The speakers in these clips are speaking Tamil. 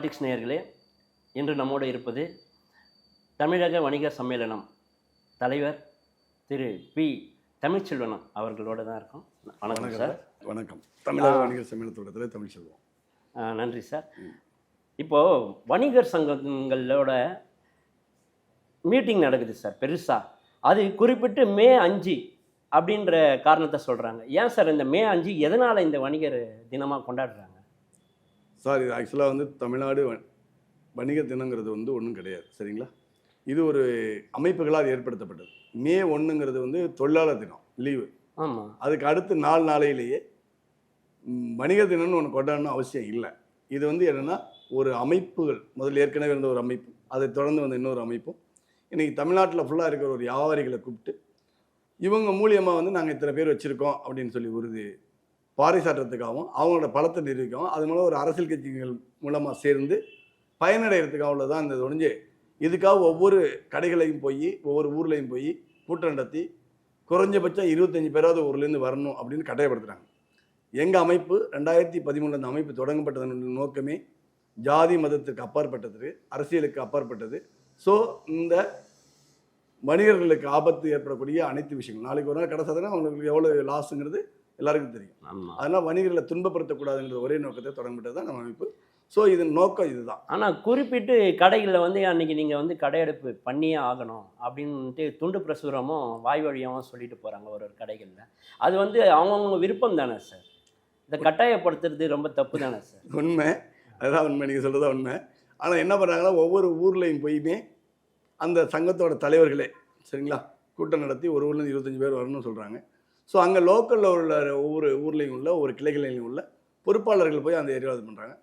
பாலிடிக்ஸ் நேயர்களே இன்று நம்மோடு இருப்பது தமிழக வணிகர் சம்மேளனம் தலைவர் திரு பி. தமிழ்ச்செல்வன் அவர்களோட தான் இருக்கோம். வணக்கம் சார். வணக்கம். தமிழக வணிகர் சம்மேளனத்தோடத்தில் தமிழ் செல்வம் ஆ, நன்றி சார். இப்போது வணிகர் சங்கங்களோட மீட்டிங் நடக்குது சார் பெருசாக அது குறிப்பிட்டு மே அஞ்சு அப்படின்ற காரணத்தை சொல்கிறாங்க ஏன் சார் இந்த மே அஞ்சு? எதனால் இந்த வணிகர் தினமாக கொண்டாடுறாங்க? சார் இது ஆக்சுவலாக வந்து தமிழ்நாடு வணிக தினங்கிறது வந்து ஒன்றும் கிடையாது. சரிங்களா? இது ஒரு அமைப்புகளால் ஏற்படுத்தப்பட்டது. மே ஒன்றுங்கிறது வந்து தொழிலாளர் தினம் லீவு. ஆமாம் அதுக்கு அடுத்து நாலு நாளையிலேயே வணிக தினம்னு ஒன்று கொண்டாடணும் அவசியம் இல்லை. இது வந்து என்னென்னா ஒரு அமைப்புகள் முதல்ல ஏற்கனவே இருந்த ஒரு அமைப்பு அதை தொடர்ந்து வந்த இன்னொரு அமைப்பும் இன்றைக்கி தமிழ்நாட்டில் ஃபுல்லாக இருக்கிற ஒரு வியாபாரிகளை கூப்பிட்டு இவங்க மூலியமாக வந்து நாங்கள் இத்தனை பேர் வச்சுருக்கோம் அப்படின்னு சொல்லி உறுதி பாரிசாற்றத்துக்காகவும் அவங்களோட பலத்தை நிரூபிக்கவும் அது மூலம் ஒரு அரசியல் கட்சிகள் மூலமாக சேர்ந்து பயனடைகிறதுக்காக தான் இந்த ஒழிஞ்சு. இதுக்காக ஒவ்வொரு கடைகளையும் போய் ஒவ்வொரு ஊர்லேயும் போய் கூட்டம் நடத்தி குறைஞ்சபட்சம் இருபத்தஞ்சி பேராவது ஊர்லேருந்து வரணும் அப்படின்னு கட்டாயப்படுத்துகிறாங்க எங்கள் அமைப்பு ரெண்டாயிரத்தி பதிமூணில் அந்த அமைப்பு தொடங்கப்பட்டதன் நோக்கமே ஜாதி மதத்துக்கு அப்பாற்பட்டது அரசியலுக்கு அப்பாற்பட்டது. ஸோ இந்த மனிதர்களுக்கு ஆபத்து ஏற்படக்கூடிய அனைத்து விஷயங்கள். நாளைக்கு ஒரு நாள் கடை அவங்களுக்கு எவ்வளோ லாஸுங்கிறது எல்லாருக்கும் தெரியும். அதனால் வணிகர்களை துன்பப்படுத்தக்கூடாதுங்கிற ஒரே நோக்கத்தை தொடங்கப்பட்டது தான் நம்ம அமைப்பு. ஸோ இதன் நோக்கம் இதுதான். ஆனால் குறிப்பிட்டு கடைகளில் வந்து அன்னைக்கு நீங்கள் வந்து கடையெடுப்பு பண்ணியே ஆகணும் அப்படின்ட்டு துண்டு பிரசுரமும் வாய் வழியாகவும் சொல்லிட்டு போகிறாங்க ஒரு ஒரு கடைகளில். அது வந்து அவங்கவுங்க விருப்பம் தானே சார்? இதை கட்டாயப்படுத்துறது ரொம்ப தப்பு தானே சார்? உண்மை. அதுதான் உண்மை. நீங்கள் சொல்கிறதா உண்மை. ஆனால் என்ன பண்ணுறாங்கன்னா ஒவ்வொரு ஊர்லேயும் போயுமே அந்த சங்கத்தோட தலைவர்களே சரிங்களா? கூட்டம் நடத்தி ஒரு ஊர்லேருந்து இருபத்தஞ்சி பேர் வரணும்னு சொல்கிறாங்க ஸோ அங்கே லோக்கலில் உள்ள ஒவ்வொரு ஊர்லேயும் உள்ள ஒரு கிளைகளிலும் உள்ள பொறுப்பாளர்கள் போய் அந்த ஏரியாவில் இது பண்ணுறாங்க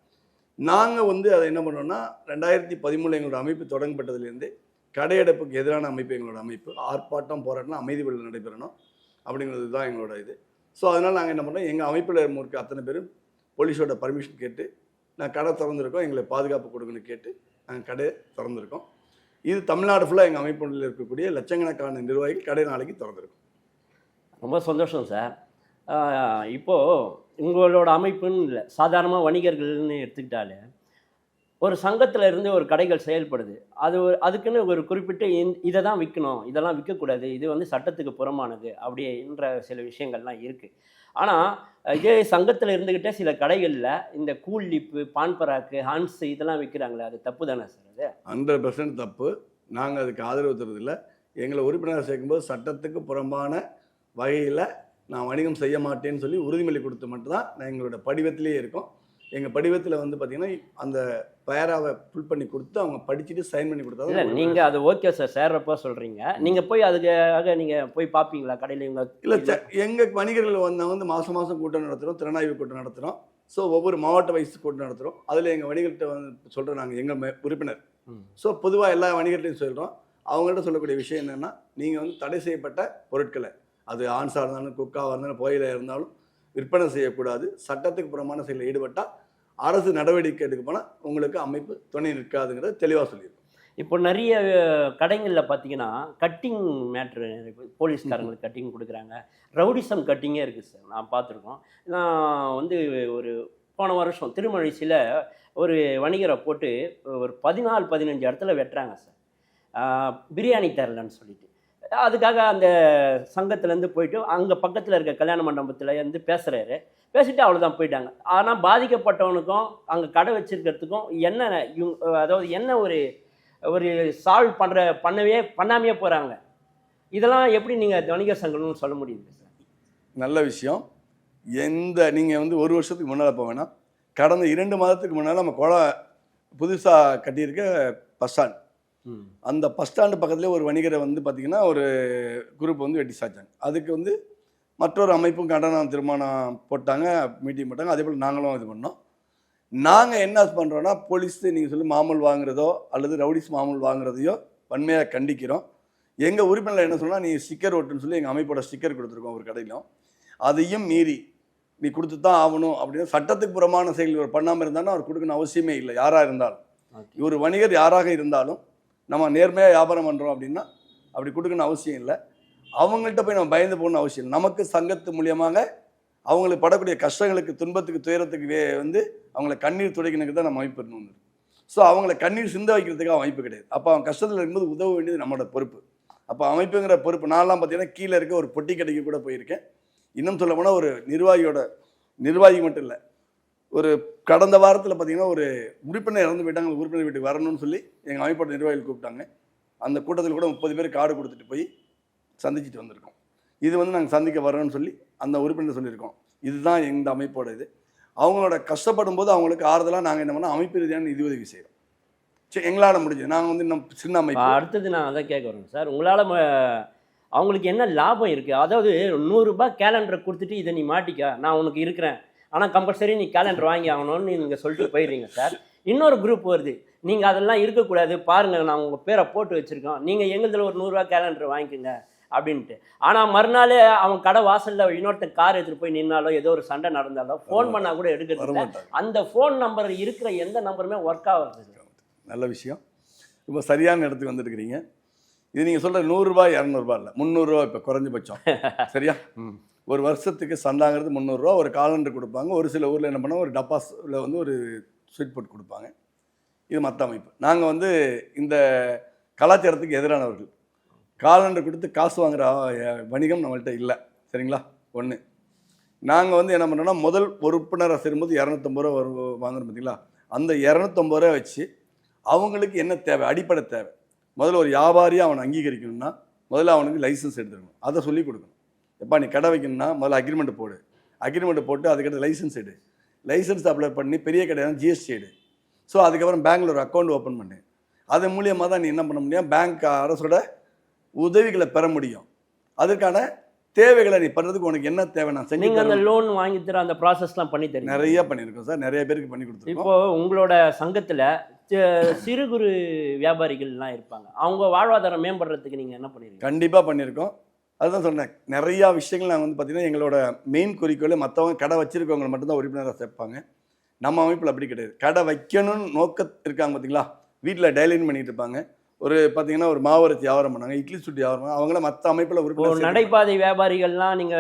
நாங்கள் வந்து அதை என்ன பண்ணோம்னா ரெண்டாயிரத்தி பதிமூணு எங்களோட அமைப்பு தொடங்கப்பட்டதுலேருந்து கடையடைப்புக்கு எதிரான அமைப்பு எங்களோட அமைப்பு. ஆர்ப்பாட்டம் போராட்டம் அமைதி வழியில் நடைபெறணும் அப்படிங்கிறது தான் எங்களோட இது. ஸோ அதனால் நாங்கள் என்ன பண்ணோம் எங்கள் அமைப்பில் இருக்க அத்தனை பேரும் போலீஸோட பர்மிஷன் கேட்டு நான் கடை திறந்துருக்கோம். எங்களை பாதுகாப்பு கொடுங்கன்னு கேட்டு நாங்கள் கடை திறந்துருக்கோம். இது தமிழ்நாடு ஃபுல்லாக எங்கள் அமைப்புகளில் இருக்கக்கூடிய லட்சக்கணக்கான நிர்வாகிகள் கடை நாளைக்கு திறந்துருக்கோம். ரொம்ப சந்தோஷம் சார். இப்போது உங்களோட அமைப்புன்னு இல்லை சாதாரணமாக வணிகர்கள்னு எடுத்துக்கிட்டாலே ஒரு சங்கத்தில் இருந்து ஒரு கடைகள் செயல்படுது. அது ஒரு அதுக்குன்னு ஒரு குறிப்பிட்ட இந் இதை தான் விற்கணும் இதெல்லாம் விற்கக்கூடாது இது வந்து சட்டத்துக்கு புறமானது அப்படின்ற சில விஷயங்கள்லாம் இருக்குது ஆனால் இதே சங்கத்தில் இருந்துக்கிட்டே சில கடைகளில் இந்த கூல்லிப்பு பான்பராக்கு ஹான்ஸ் இதெல்லாம் விற்கிறாங்களே அது தப்பு தானே சார் அது? ஹண்ட்ரட் பர்சன்ட் தப்பு. நாங்கள் அதுக்கு ஆதரவு தருவதில்லை எங்களை உறுப்பினர் சேர்க்கும்போது சட்டத்துக்கு புறம்பான வகையில் நான் வணிகம் செய்ய மாட்டேன்னு சொல்லி உறுதிமொழி கொடுத்து மட்டும்தான் நான் எங்களோட படிவத்திலேயே இருக்கோம். எங்கள் படிவத்தில் வந்து பார்த்திங்கன்னா அந்த பேராவை ஃபுல் பண்ணி கொடுத்து அவங்க படிச்சுட்டு சைன் பண்ணி கொடுத்தா இல்லை நீங்கள் அது ஓகே சார் சேர்றப்போ சொல்கிறீங்க நீங்கள் போய் அதுக்காக நீங்கள் போய் பார்ப்பீங்களா கடையில் இவங்க? இல்லை எங்கள் வணிகர்கள் வந்து வந்து மாதம் மாதம் கூட்டம் நடத்துகிறோம் திறனாய்வு கூட்டம் நடத்துகிறோம் ஸோ ஒவ்வொரு மாவட்ட வயசு கூட்டம் நடத்துகிறோம் அதில் எங்கள் வணிகர்கிட்ட வந்து சொல்கிறோம் நாங்கள் எங்கள் உறுப்பினர். ஸோ பொதுவாக எல்லா வணிகர்கிட்டையும் சொல்கிறோம் அவங்கள்ட்ட சொல்லக்கூடிய விஷயம் என்னென்னா நீங்கள் வந்து தடை செய்யப்பட்ட பொருட்களை அது ஆன்ஸாக இருந்தாலும் குக்காவாக இருந்தாலும் புகையில இருந்தாலும் விற்பனை செய்யக்கூடாது. சட்டத்துக்கு புறமான செயலில் ஈடுபட்டால் அரசு நடவடிக்கை எடுக்க போனால் உங்களுக்கு அமைப்பு துணை நிற்காதுங்கிறத தெளிவாக சொல்லியிருக்கோம். இப்போ நிறைய கடைகளில் பார்த்தீங்கன்னா கட்டிங் மேட்ரு போலீஸ்காரங்களுக்கு கட்டிங் கொடுக்குறாங்க. ரவுடிசம் கட்டிங்கே இருக்குது சார். நான் பார்த்துருக்கோம். நான் வந்து ஒரு போன வருஷம் திருமழிசியில் ஒரு வணிகரை போட்டு ஒரு பதினாலு பதினஞ்சு இடத்துல வெட்டுறாங்க சார். பிரியாணி தரலன்னு சொல்லிட்டு. அதுக்காக அந்த சங்கத்துலேருந்து போயிட்டு அங்கே பக்கத்தில் இருக்க கல்யாண மண்டபத்தில் இருந்து பேசுகிறாரு பேசிட்டு அவ்வளோதான் போயிட்டாங்க. ஆனால் பாதிக்கப்பட்டவனுக்கும் அங்கே கடை வச்சுருக்கிறதுக்கும் என்ன இவங்க அதாவது என்ன ஒரு ஒரு சால்வ் பண்ணுற பண்ணவே பண்ணாமையே போகிறாங்க இதெல்லாம் எப்படி நீங்கள் வணிகர் சங்கம்னு சொல்ல முடியுது? சார் நல்ல விஷயம். எந்த நீங்கள் வந்து ஒரு வருஷத்துக்கு முன்னால் போக வேணாம். கடந்த இரண்டு மாதத்துக்கு முன்னால் நம்ம குளம் புதுசாக கட்டியிருக்க பஸ் ஸ்டாண்ட். அந்த பஸ் ஸ்டாண்டு பக்கத்துலேயே ஒரு வணிகரை வந்து பார்த்திங்கன்னா ஒரு குரூப் வந்து வெட்டி சாய்ச்சாங்க அதுக்கு வந்து மற்றொரு அமைப்பும் கண்டனம் தீர்மானம் போட்டாங்க மீட்டிங் போட்டாங்க. அதே போல் நாங்களும் இது பண்ணோம். நாங்கள் என்ன பண்ணுறோன்னா போலீஸ் நீங்கள் சொல்லி மாமூல் வாங்குறதோ அல்லது ரவுடிஸ் மாமூல் வாங்குறதையோ வன்மையாக கண்டிக்கிறோம். எங்கள் உறுப்பினர் என்ன சொன்னால் நீ ஸ்டிக்கர் ஒட்டுன்னு சொல்லி எங்கள் அமைப்போட ஸ்டிக்கர் கொடுத்துருக்கோம் ஒரு கடையிலும். அதையும் மீறி நீ கொடுத்து தான் ஆகணும் அப்படின்னு சட்டத்துக்கு புறமான செயல் இவர் பண்ணாமல் இருந்தாலும் அவர் கொடுக்கணும் அவசியமே இல்லை யாராக இருந்தாலும். இவர் வணிகர் யாராக இருந்தாலும் நம்ம நேர்மையாக வியாபாரம் பண்ணுறோம் அப்படின்னா அப்படி கொடுக்கணும் அவசியம் இல்லை. அவங்கள்ட்ட போய் நம்ம பயந்து போகணும் அவசியம் இல்லை. நமக்கு சங்கத்து மூலியமாக அவங்களுக்கு படக்கூடிய கஷ்டங்களுக்கு துன்பத்துக்கு துயரத்துக்கு வே வந்து அவங்கள கண்ணீர் துடைக்கணுக்கு தான் நம்ம அமைப்பு இருந்தோம் ஸோ அவங்கள கண்ணீர் சிந்த வைக்கிறதுக்கு அவன் அமைப்பு கிடையாது. அப்போ அவன் கஷ்டத்தில் இருக்கும்போது உதவ வேண்டியது நம்மளோட பொறுப்பு. அப்போ அமைப்புங்கிற பொறுப்பு நான்லாம் பார்த்தீங்கன்னா கீழே இருக்க ஒரு பொட்டி கடைக்கு கூட போயிருக்கேன். இன்னும் சொல்ல போனால் ஒரு நிர்வாகியோட நிர்வாகி மட்டும் இல்லை. ஒரு கடந்த வாரத்தில் பார்த்தீங்கன்னா ஒரு உறுப்பினர் இறந்து போயிட்டாங்க அந்த உறுப்பினர் வீட்டுக்கு வரணும்னு சொல்லி எங்கள் அமைப்போட நிர்வாகிகள் கூப்பிட்டாங்க. அந்த கூட்டத்தில் கூட முப்பது பேர் கார்டு கொடுத்துட்டு போய் சந்திச்சுட்டு வந்திருக்கோம். இது வந்து நாங்கள் சந்திக்க வரோம்னு சொல்லி அந்த உறுப்பினர் சொல்லியிருக்கோம். இதுதான் எங்கள் அமைப்போட இது. அவங்களோட கஷ்டப்படும் போது அவங்களுக்கு ஆறுதலாக நாங்கள் என்ன பண்ணோம் அமைப்பு ரீதியான நிதி உதவி செய்கிறோம் சரி எங்களால் முடிஞ்சது. நாங்கள் வந்து இன்னும் சின்ன அமைப்பு. அடுத்தது நான் அதான் கேட்க வரேன் சார். உங்களால் அவங்களுக்கு என்ன லாபம் இருக்குது அதாவது நூறுரூபா கேலண்டரை கொடுத்துட்டு இதை நீ மாட்டிக்க. நான் உனக்கு இருக்கிறேன். ஆனால் கம்பல்சரி நீ கேலண்டர் வாங்கி ஆகணும்னு நீங்கள் சொல்லிட்டு போயிடுறீங்க சார் இன்னொரு குரூப் வருது. நீங்கள் அதெல்லாம் இருக்கக்கூடாது. பாருங்கள் நான் உங்கள் பேரை போட்டு வச்சுருக்கோம். நீங்கள் எங்களுதில் ஒரு நூறுரூவா கேலண்டர் வாங்கிக்கோங்க அப்படின்ட்டு. ஆனால் மறுநாள் அவன் கடை வாசலில் இன்னொருத்தன் கார் எடுத்துகிட்டு போய் நின்னாலோ ஏதோ ஒரு சண்டை நடந்தாலோ ஃபோன் பண்ணால் கூட எடுக்கிறது அந்த ஃபோன் நம்பர் இருக்கிற எந்த நம்பருமே ஒர்க் ஆகுது. நல்ல விஷயம். ரொம்ப சரியான இடத்துக்கு வந்துருக்கிறீங்க. இது நீங்கள் சொல்கிற நூறுரூபா இரநூறுபா இல்லை. முந்நூறுரூவா இப்போ குறைஞ்சபட்சம். சரியா? ம். ஒரு வருஷத்துக்கு சந்தாங்கிறது முந்நூறுரூவா ஒரு காலண்டர் கொடுப்பாங்க. ஒரு சில ஊரில் என்ன பண்ணால் ஒரு டப்பாஸில் வந்து ஒரு ஸ்வீட் போட் கொடுப்பாங்க. இது மற்ற அமைப்பு. நாங்கள் வந்து இந்த கலாச்சாரத்துக்கு எதிரானவர்கள். காலண்டர் கொடுத்து காசு வாங்குகிற வணிகம் நம்மள்கிட்ட இல்லை. சரிங்களா? ஒன்று நாங்கள் வந்து என்ன பண்ணோம்னா முதல் உறுப்பினராக சேரும்போது இரநூத்தம்பது ரூபா வரும் வாங்குறோம் பார்த்தீங்களா அந்த இரநூத்தம்பது ரூபா வச்சு அவங்களுக்கு என்ன தேவை? அடிப்படை தேவை. முதல்ல ஒரு வியாபாரியாக அவனை அங்கீகரிக்கணும்னா முதல்ல அவனுக்கு லைசன்ஸ் எடுத்துக்கணும். அதை சொல்லி கொடுக்கணும். எப்பா நீ கடை வைக்கணும்னா முதல்ல அக்ரிமெண்ட் போடு. அக்ரிமெண்ட் போட்டு அதுக்கடுத்து லைசன்ஸ் எடு. லைசன்ஸ் அப்ளை பண்ணி பெரிய கடையான ஜிஎஸ்டி எடு. ஸோ அதுக்கப்புறம் பேங்க்ல ஒரு அக்கௌண்ட் ஓப்பன் பண்ணு. அது மூலியமாக தான் நீ என்ன பண்ண முடியும்? பேங்க் அரசோட உதவிகளை பெற முடியும். அதற்கான தேவைகளை நீ பண்ணுறதுக்கு உனக்கு என்ன தேவை? நான் செஞ்சு நீங்கள் அந்த தரேன். லோன் வாங்கி தர அந்த ப்ராசஸ்லாம் பண்ணி தரீங்க நிறைய பண்ணியிருக்கோம் சார். நிறைய பேருக்கு பண்ணி கொடுத்துருக்கோம். இப்போ உங்களோட சங்கத்துல சிறு குறு வியாபாரிகள்லாம் இருப்பாங்க. அவங்க வாழ்வாதாரம் மேம்படுறதுக்கு நீங்க என்ன பண்ணிருக்கீங்க? கண்டிப்பாக பண்ணியிருக்கோம். அதுதான் சொன்னேன். நிறையா விஷயங்கள் நாங்கள் வந்து பார்த்திங்கன்னா எங்களோட மெயின் குறிக்கோள் மற்றவங்க கடை வச்சிருக்கவங்க மட்டும்தான் உறுப்பினராக சேர்ப்பாங்க. நம்ம அமைப்பில் அப்படி கிடையாது. கடை வைக்கணும்னு நோக்க இருக்காங்க பார்த்தீங்களா? வீட்டில் டைலின் பண்ணிட்டு இருப்பாங்க. ஒரு பார்த்தீங்கன்னா ஒரு மாவரத்தி வியாபாரம் பண்ணாங்க இட்லி சுட்டி வியாபாரம் அவங்கள மற்ற அமைப்பில் சேர்த்து- நடைபாதை வியாபாரிகள்லாம் நீங்க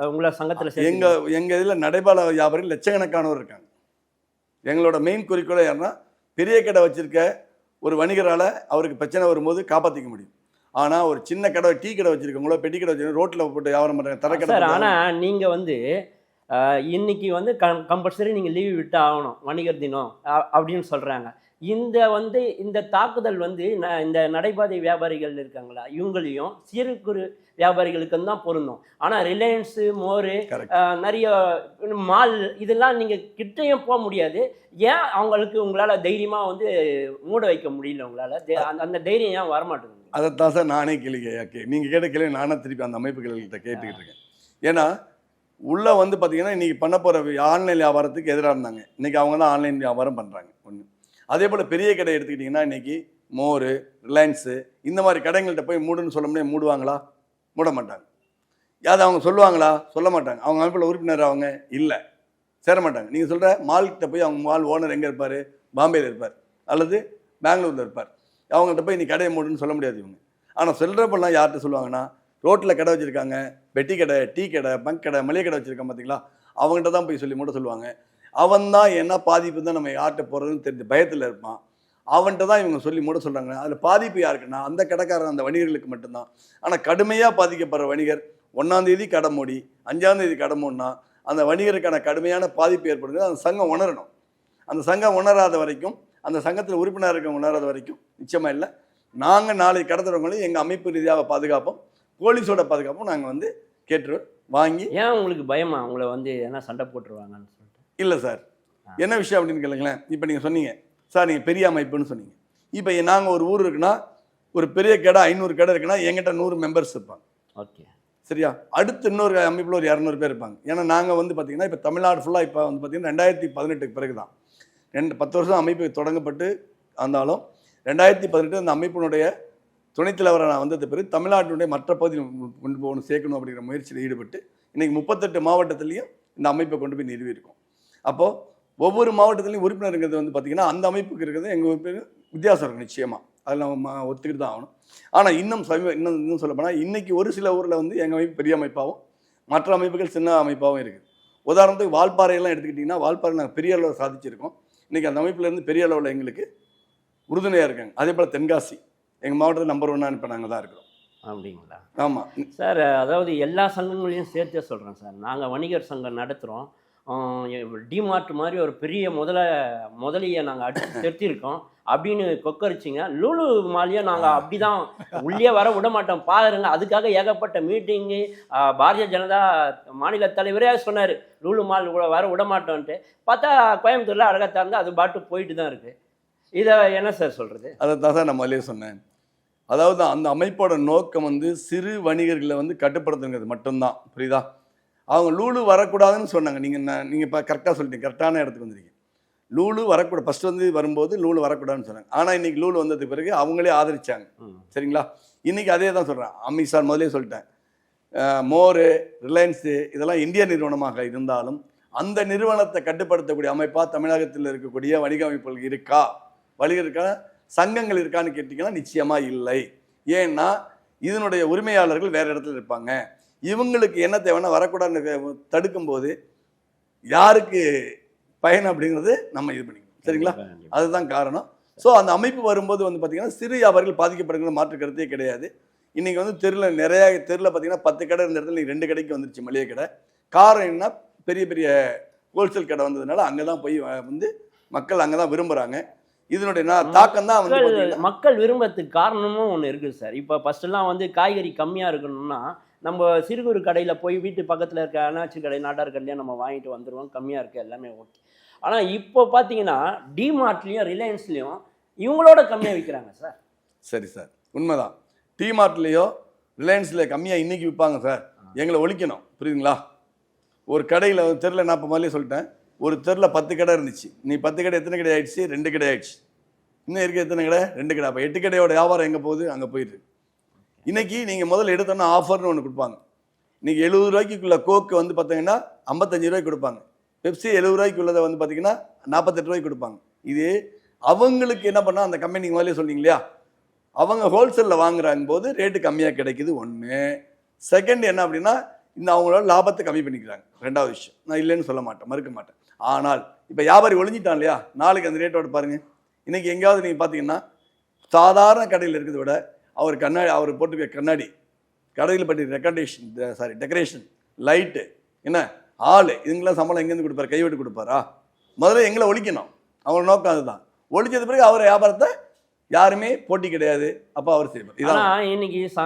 அஹ், உங்களை சங்கத்துல எங்க சேர்த்து எங்க இதில் நடைபால வியாபாரிகள் லட்சக்கணக்கானவர் இருக்காங்க. எங்களோட மெயின் குறிக்கோளை யாருன்னா பெரிய கடை வச்சிருக்க ஒரு வணிகரால் அவருக்கு பிரச்சனை வரும்போது காப்பாற்றிக்க முடியும். ஆனால் ஒரு சின்ன கடை டீ கடை வச்சிருக்கவங்களோ பெட்டி கடை வச்சிருக்க ரோட்டில் போட்டு வியாபாரம் பண்ணுறாங்க தரக்கடை சார் போட்டு ஆனா நீங்க வந்து இன்னைக்கு வந்து கம்பல்சரி நீங்க லீவ் விட்டு ஆகணும். வணிகர் தினம் அப்படின்னு சொல்றாங்க. இந்த வந்து இந்த தாக்குதல் வந்து ந- இந்த நடைபாதை வியாபாரிகள் இருக்காங்களா? இவங்களையும் சிறு குறு வியாபாரிகளுக்கு தான் பொருந்தும். ஆனா ரிலையன்ஸு மோரு நிறைய மால் இதெல்லாம் நீங்க கிட்டேயும் போக முடியாது. ஏன் அவங்களுக்கு உங்களால தைரியமா வந்து மூட வைக்க முடியல உங்களால? அந்த- தைரியம் ஏன் வரமாட்டேங்குது? அதைத்தான் சார் நானே கேள்வி கே நீங்கள் கேட்ட கேள்வி நானே திருப்பி அந்த அமைப்புகள்கிட்ட கேட்டுக்கிட்டு இருக்கேன். ஏன்னா உள்ளே வந்து பார்த்தீங்கன்னா இன்றைக்கி பண்ண போகிற ஆன்லைன் வியாபாரத்துக்கு எதிராக இருந்தாங்க. இன்றைக்கி அவங்க தான் ஆன்லைன் வியாபாரம் பண்ணுறாங்க அதே போல் பெரிய கடை எடுத்துக்கிட்டிங்கன்னா இன்றைக்கி மோர் ரிலையன்ஸு இந்த மாதிரி கடைங்கள்ட்ட போய் மூடுன்னு சொல்ல முடியாது. மூடுவாங்களா? மூட மாட்டாங்க. அது அவங்க சொல்லுவாங்களா? சொல்ல மாட்டாங்க. அவங்க அமைப்பில் உறுப்பினர் அவங்க இல்லை. சேர மாட்டாங்க. நீங்கள் சொல்கிற மால்கிட்ட போய் அவங்க மால் ஓனர் எங்கே இருப்பார்? பாம்பேயில் இருப்பார். அல்லது பெங்களூரில் இருப்பார். அவங்கள்ட்ட போய் நீ கடையை மூடுன்னு சொல்ல முடியாது இவங்க. ஆனால் சொல்கிறப்பெல்லாம் யார்கிட்ட சொல்லுவாங்கன்னா ரோட்டில் கடை வச்சுருக்காங்க பெட்டி கடை டீ கடை பங்க் கடை மளிகை கடை வச்சுருக்காங்க பார்த்தீங்களா அவங்ககிட்ட தான் போய் சொல்லி மூட சொல்லுவாங்க. அவன் தான் என்ன பாதிப்பு தான் நம்ம யார்கிட்ட போகிறதுன்னு தெரிஞ்சு பயத்தில் இருப்பான். அவன்கிட்ட தான் இவங்க சொல்லி மூட சொல்கிறாங்க அதில் பாதிப்பு யாருக்குன்னா அந்த கடைக்காரன் அந்த வணிகர்களுக்கு மட்டும்தான். ஆனால் கடுமையாக பாதிக்கப்படுற வணிகர் ஒன்றாந்தேதி கடை மூடி அஞ்சாந்தேதி கடை மூடினா அந்த வணிகருக்கான கடுமையான பாதிப்பு ஏற்படுது அந்த சங்கம் உணரணும். அந்த சங்கம் உணராத வரைக்கும் அந்த சங்கத்தில் உறுப்பினர் இருக்க உணராத வரைக்கும் நிச்சயமாக இல்லை. நாங்கள் நாளை கடத்துறவங்களையும் எங்கள் அமைப்பு ரீதியாக பாதுகாப்போம். போலீஸோட பாதுகாப்பும் நாங்கள் வந்து கேட்டு வாங்கி ஏன் உங்களுக்கு பயமா? அவங்கள வந்து என்ன சண்டை போட்டுருவாங்கன்னு சொல்லிட்டு இல்லை சார். என்ன விஷயம் அப்படின்னு கேளுங்களேன். இப்போ நீங்கள் சொன்னீங்க. சார் நீங்கள் பெரிய அமைப்புன்னு சொன்னீங்க. இப்போ நாங்கள் ஒரு ஊர் இருக்குன்னா ஒரு பெரிய கடை ஐநூறு கடை இருக்குன்னா எங்கிட்ட நூறு மெம்பர்ஸ் இருப்பாங்க. ஓகே. சரியா? அடுத்து இன்னொரு அமைப்பில் ஒரு இரநூறு பேர் இருப்பாங்க. ஏன்னா நாங்கள் வந்து பார்த்தீங்கன்னா இப்போ தமிழ்நாடு ஃபுல்லாக இப்போ வந்து பார்த்தீங்கன்னா ரெண்டாயிரத்தி பதினெட்டுக்கு பிறகு தான் ரெண்டு பத்து வருஷம் அமைப்பு தொடங்கப்பட்டு இருந்தாலும் ரெண்டாயிரத்தி பதினெட்டு அந்த அமைப்பினுடைய துணைத் தலைவராக நான் வந்தது பிறகு தமிழ்நாட்டினுடைய மற்ற பகுதியில் கொண்டு போகணும் சேர்க்கணும் அப்படிங்கிற முயற்சியில் ஈடுபட்டு இன்றைக்கி முப்பத்தெட்டு மாவட்டத்துலேயும் இந்த அமைப்பை கொண்டு போய் நிறுவியிருக்கோம். அப்போது ஒவ்வொரு மாவட்டத்துலையும் உறுப்பினருங்கிறது வந்து பார்த்திங்கன்னா அந்த அமைப்புக்கு இருக்கிறது எங்கள் உறுப்பினர் வித்தியாசம் இருக்கும் நிச்சயமாக அதில் நம்ம ஒத்துக்கிட்டு தான் ஆகணும். ஆனால் இன்னும் சமீப இன்னும் இன்னும் சொல்ல போனால் இன்றைக்கி ஒரு சில ஊரில் வந்து எங்கள் அமைப்பு பெரிய அமைப்பாகவும் மற்ற அமைப்புகள் சின்ன அமைப்பாகவும் இருக்குது. உதாரணத்துக்கு வால்பாறையெல்லாம் எடுத்துக்கிட்டிங்கன்னா வால்பாறை நாங்கள் பெரிய அளவில் சாதிச்சிருக்கோம். இன்றைக்கி அந்த அமைப்புலேருந்து பெரிய அளவில் எங்களுக்கு உறுதுணையாக இருக்காங்க. அதே போல் தென்காசி எங்கள் மாவட்டத்தில் நம்பர் ஒன்னாக இப்போ நாங்கள் தான் இருக்கிறோம். அப்படிங்களா? ஆமாம் சார் அதாவது எல்லா சங்கங்களையும் சேர்த்தே சொல்கிறேன் சார். நாங்கள் வணிகர் சங்கம் நடத்துகிறோம் டிமார்ட் மாதிரி ஒரு பெரிய முதல முதலியை நாங்கள் அடித்து செலுத்தியிருக்கோம். அப்படின்னு கொக்கரிச்சிங்க. லூலு மாலையை நாங்கள் அப்படி தான் உள்ளே வர விட மாட்டோம். பாருங்க அதுக்காக ஏகப்பட்ட மீட்டிங்கு பாரதிய ஜனதா மாநில தலைவரே சொன்னார். லூலு மால் வர விட மாட்டோன்ட்டு. பார்த்தா கோயம்புத்தூரில் அழகாக திறந்து அது பாட்டு போயிட்டு தான் இருக்குது இதை என்ன சார் சொல்கிறது அதை தான் சார் நான் முதலே சொன்னேன். அதாவது அந்த அமைப்போட நோக்கம் வந்து சிறு வணிகர்களை வந்து கட்டுப்படுத்துங்கிறது மட்டும்தான். புரியுதா? அவங்க லூலு வரக்கூடாதுன்னு சொன்னாங்க. நீங்கள் நீங்கள் இப்போ கரெக்டாக சொல்லிட்டீங்க. கரெக்டான இடத்துக்கு வந்துருக்கீங்க. லூலு வரக்கூடாது. ஃபஸ்ட்டு வந்து வரும்போது லூலு வரக்கூடாதுன்னு சொன்னாங்க. ஆனால் இன்னைக்கு லூலு வந்ததுக்கு பிறகு அவங்களே ஆதரிச்சாங்க. சரிங்களா? இன்னைக்கு அதே தான் சொல்கிறேன் அமித் சார் முதலே சொல்லிட்டேன். மோரு ரிலையன்ஸு இதெல்லாம் இந்திய நிறுவனமாக இருந்தாலும் அந்த நிறுவனத்தை கட்டுப்படுத்தக்கூடிய அமைப்பாக தமிழகத்தில் இருக்கக்கூடிய வணிக அமைப்புகள் இருக்கா? வணிகருக்கான சங்கங்கள் இருக்கான்னு கேட்டிங்கன்னா நிச்சயமாக இல்லை. ஏன்னா இதனுடைய உரிமையாளர்கள் வேறு இடத்துல இருப்பாங்க. இவங்களுக்கு என்ன தேவைன்னா வரக்கூடாதுன்னு தடுக்கும்போது யாருக்கு பயன் அப்படிங்கிறது நம்ம இது பண்ணிக்கணும். சரிங்களா. அதுதான் காரணம். ஸோ அந்த அமைப்பு வரும்போது வந்து பார்த்தீங்கன்னா சிறு வியாபாரிகள் பாதிக்கப்படுங்கிற மாற்று கருத்தே கிடையாது. இன்னைக்கு வந்து தெருவில் நிறைய தெருவில் பார்த்தீங்கன்னா பத்து கடை இருந்த இடத்துல ரெண்டு கடைக்கு வந்துருச்சு மளிகை கடை. காரணம் என்ன பெரிய பெரிய ஹோல்சேல் கடை வந்ததுனால அங்கே தான் போய் வந்து மக்கள் அங்கே தான் விரும்புகிறாங்க இதனுடைய தாக்கம் தான் வந்து மக்கள் விரும்புறதுக்கு காரணமும் ஒன்று இருக்குது சார். இப்போ ஃபஸ்ட்டெல்லாம் வந்து காய்கறி கம்மியாக இருக்கணும்னா நம்ம சிறு குறு கடையில் போய் வீட்டு பக்கத்தில் இருக்க அண்ணாச்சி கடை நாட்டார் கடையிலையும் நம்ம வாங்கிட்டு வந்துடுவோம் கம்மியாக இருக்குது எல்லாமே ஓகே. ஆனால் இப்போ பார்த்தீங்கன்னா டிமார்ட்லேயும் ரிலையன்ஸ்லேயும் இவங்களோட கம்மியாக விற்கிறாங்க சார். சரி சார். உண்மைதான். டிமார்ட்லேயோ ரிலையன்ஸில் கம்மியாக இன்றைக்கி விற்பாங்க சார். எங்களை ஒழிக்கணும். புரியுதுங்களா? ஒரு கடையில் ஒரு தெருவில் நான் இப்போ சொல்லிட்டேன். ஒரு தெருவில் பத்து கடை இருந்துச்சு. நீ பத்து கடை எத்தனை கடை ஆயிடுச்சு? ரெண்டு கடை ஆயிடுச்சு. இன்னும் இருக்க எத்தனை கடை? ரெண்டு கடை. அப்போ எட்டு கடையோட வியாபாரம் எங்கே போகுது? அங்கே போயிட்டு இன்றைக்கி இன்னைக்கு நீங்கள் முதல்ல எடுத்தோன்னா ஆஃபர்னு ஒன்று கொடுப்பாங்க. இன்னைக்கு எழுபது ரூபாய்க்குள்ள கோக்கு வந்து பார்த்தீங்கன்னா ஐம்பத்தஞ்சு ரூபாய்க்கு கொடுப்பாங்க. பெப்சி எழுபது ரூபாய்க்கு உள்ளதை வந்து பார்த்தீங்கன்னா நாற்பத்தெட்டு ரூபாய்க்கு கொடுப்பாங்க. இது அவங்களுக்கு என்ன பண்ணால் அந்த கம்பெனி முதல்ல சொன்னீங்க இல்லையா? அவங்க ஹோல்சேலில் வாங்குறாங்க போது ரேட்டு கம்மியாக கிடைக்குது ஒன்று செகண்ட் என்ன அப்படின்னா இந்த அவங்களோட லாபத்தை கம்மி பண்ணிக்கிறாங்க. ரெண்டாவது விஷயம் நான் இல்லைன்னு சொல்ல மாட்டேன் மறுக்க மாட்டேன். ஆனால் இப்போ வியாபாரி ஒளிஞ்சிட்டான் இல்லையா? நாளைக்கு அந்த ரேட்டோட பாருங்கள் இன்றைக்கி எங்கேயாவது நீங்கள் பார்த்தீங்கன்னா சாதாரண கடையில் இருக்கிறத விட அவர் கண்ணாடி அவர் போட்டுக்க கண்ணாடி கடையில் பற்றி ரெக்கண்டேஷன் சாரி டெக்கரேஷன் லைட்டு என்ன ஆள் இதுங்களாம் சம்பளம் எங்கேருந்து கொடுப்பாரு? கைவிட்டு கொடுப்பாரா? முதல்ல எங்களை ஒழிக்கணும். அவங்க நோக்கம் அதுதான். ஒழிச்சது பிறகு அவர் வியாபாரத்தை யாருமே போட்டி கிடையாது. அப்போ அவர் செய்வார். இதான் ஆனால் இன்னைக்கு சா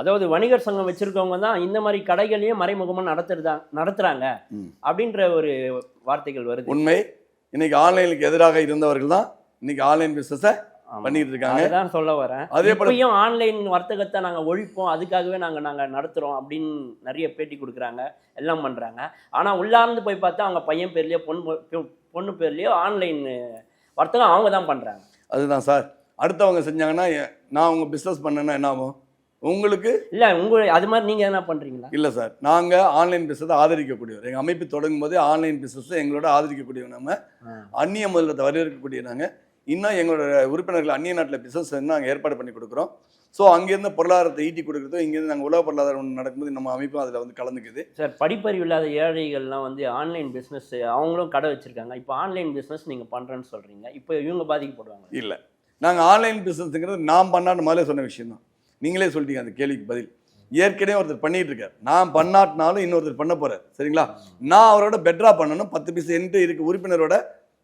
அதாவது வணிகர் சங்கம் வச்சிருக்கவங்க தான் இந்த மாதிரி கடைகளையும் மறைமுகமாக நடத்துறதா நடத்துறாங்க. அப்படின்ற ஒரு வார்த்தைகள் வருது. உண்மை. இன்னைக்கு ஆன்லைனுக்கு எதிராக இருந்தவர்கள் தான் இன்னைக்கு ஆன்லைன் பிசினஸை ஆமா. பண்ணிட்டு இருக்காங்க அதுதான் சொல்ல வரேன். அதே போல இப்பயும் ஆன்லைன் வர்த்தகத்தை நாங்க ஒழிப்போம். அதுக்காகவே நாங்க நாங்க நடத்துறோம் அப்படின்னு நிறைய பேட்டி கொடுக்குறாங்க. எல்லாம் பண்றாங்க. ஆனா உள்ளார்ந்து போய் பார்த்தா அவங்க பையன் பேர்லயோ பொண்ணு பொண்ணு பேர்லயோ ஆன்லைன் வர்த்தகம் அவங்க தான் பண்றாங்க. அதுதான் சார். அடுத்தவங்க செஞ்சாங்கன்னா நான் உங்க பிஸ்னஸ் பண்ணேன்னா என்ன ஆகும்? உங்களுக்கு? இல்ல உங்க அது மாதிரி நீங்க என்ன பண்றீங்களா? இல்லை சார். நாங்கள் ஆன்லைன் பிஸ்னஸை ஆதரிக்கக்கூடியவர். எங்கள் அமைப்பு தொடங்கும் போதே ஆன்லைன் பிஸ்னஸை எங்களோட ஆதரிக்கக்கூடியவர் நம்ம. அந்நிய முதலத்தை வரவேற்கக்கூடிய நாங்கள் இன்னும் எங்களோட உறுப்பினர்கள் அந்நிய நாட்டில் பிஸ்னஸ் நாங்கள் ஏற்பாடு பண்ணி கொடுக்குறோம். ஸோ அங்கேருந்து பொருளாதாரத்தை ஈட்டி கொடுக்குறதும் இங்கேருந்து நாங்கள் உலக பொருளாதாரம் ஒன்று நடக்கும்போது நம்ம அமைப்பும் அதில் வந்து கலந்துக்குது. சார் படிப்பறிவு இல்லாத ஏழைகள்லாம் வந்து ஆன்லைன் பிஸ்னஸ் அவங்களும் கடை வச்சிருக்காங்க. இப்போ ஆன்லைன் பிஸ்னஸ் நீங்க பண்றேன்னு சொல்றீங்க. இப்போ இவங்க பாதிக்கப்படுவாங்க இல்லை. நாங்கள் ஆன்லைன் பிஸ்னஸ்ங்கிறது நான் பண்ணான்னு முதல்ல சொன்ன விஷயம் தான் நீங்களே சொல்லிட்டீங்க அந்த கேள்விக்கு பதில். ஏற்கனவே ஒருத்தர் பண்ணிட்டு இருக்கார் நான் பண்ணாட்டினாலும் இன்னொருத்தர் பண்ண போறார். சரிங்களா? நான் அவரோட பெட்டரா பண்ணணும். பத்து பீஸ் என்கிட்ட இருக்க உறுப்பினரோட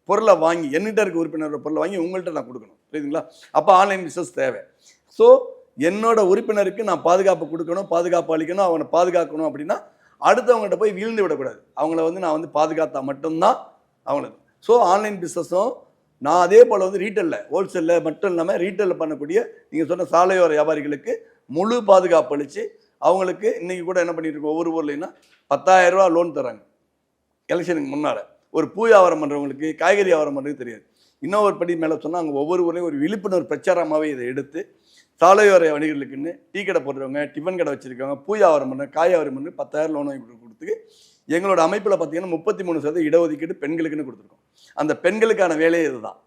பொருளை வாங்கி என்கிட்ட இருக்க உறுப்பினரோட பொருளை வாங்கி உங்கள்கிட்ட நான் கொடுக்கணும். புரியுதுங்களா? அப்போ ஆன்லைன் பிஸ்னஸ் தேவை. ஸோ என்னோட உறுப்பினருக்கு நான் பாதுகாப்பு கொடுக்கணும் பாதுகாப்பு அளிக்கணும் அவனை பாதுகாக்கணும் அப்படின்னா அடுத்தவங்ககிட்ட போய் வீழ்ந்து விடக்கூடாது. அவங்கள வந்து நான் வந்து பாதுகாத்தா மட்டும்தான் அவங்களுக்கு. ஸோ ஆன்லைன் பிஸ்னஸும் நான் அதே போல் வந்து ரீட்டெயிலில் ஹோல்சேலில் மட்டும் இல்லாமல் ரீட்டெயிலில் பண்ணக்கூடிய நீங்கள் சொன்ன சாலையோர வியாபாரிகளுக்கு முழு பாதுகாப்பு அளித்து அவங்களுக்கு இன்றைக்கி கூட என்ன பண்ணியிருக்கோம் இருக்கோம்? ஒவ்வொரு ஊர்லைன்னா பத்தாயிரம் ரூபா லோன் தராங்க எலெக்ஷனுக்கு முன்னால். ஒரு பூ வியாபாரம் பண்ணுறவங்களுக்கு காய்கறி வியாபாரம் பண்ணுறது தெரியாது. இன்னும் ஒரு படி மேலே சொன்னால் அங்கே ஒவ்வொரு ஊர்லேயும் ஒரு விழிப்புணர்வு பிரச்சாரமாகவே இதை எடுத்து சாலையோர வணிகர்களுக்குன்னு டீ கடை போடுறவங்க டிஃபன் கடை வச்சுருக்கவங்க பூ வியாபாரம் பண்ண காய் வியாபாரம் பண்ணி பத்தாயிரம் லோன் வாங்கி கொடு- கொடுத்துக்கு எங்களோட அமைப்பில் பார்த்தீங்கன்னா முப்பத்தி மூணு சதவீதம் இடஒதுக்கீடு பெண்களுக்குன்னு கொடுத்துருக்கோம். அந்த பெண்களுக்கான வேலையே இதுதான்.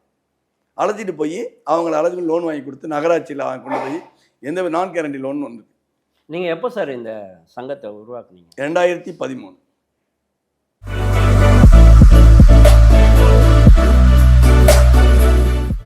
அழைச்சிட்டு போய் அவங்கள அழைச்சி லோன் வாங்கி கொடுத்து நகராட்சியில் கொண்டு போய் எந்த நான் கேரண்டி லோன் வந்து நீங்க எப்போ சார் இந்த சங்கத்தை உருவாக்குனீங்க? ரெண்டாயிரத்தி பதிமூணு.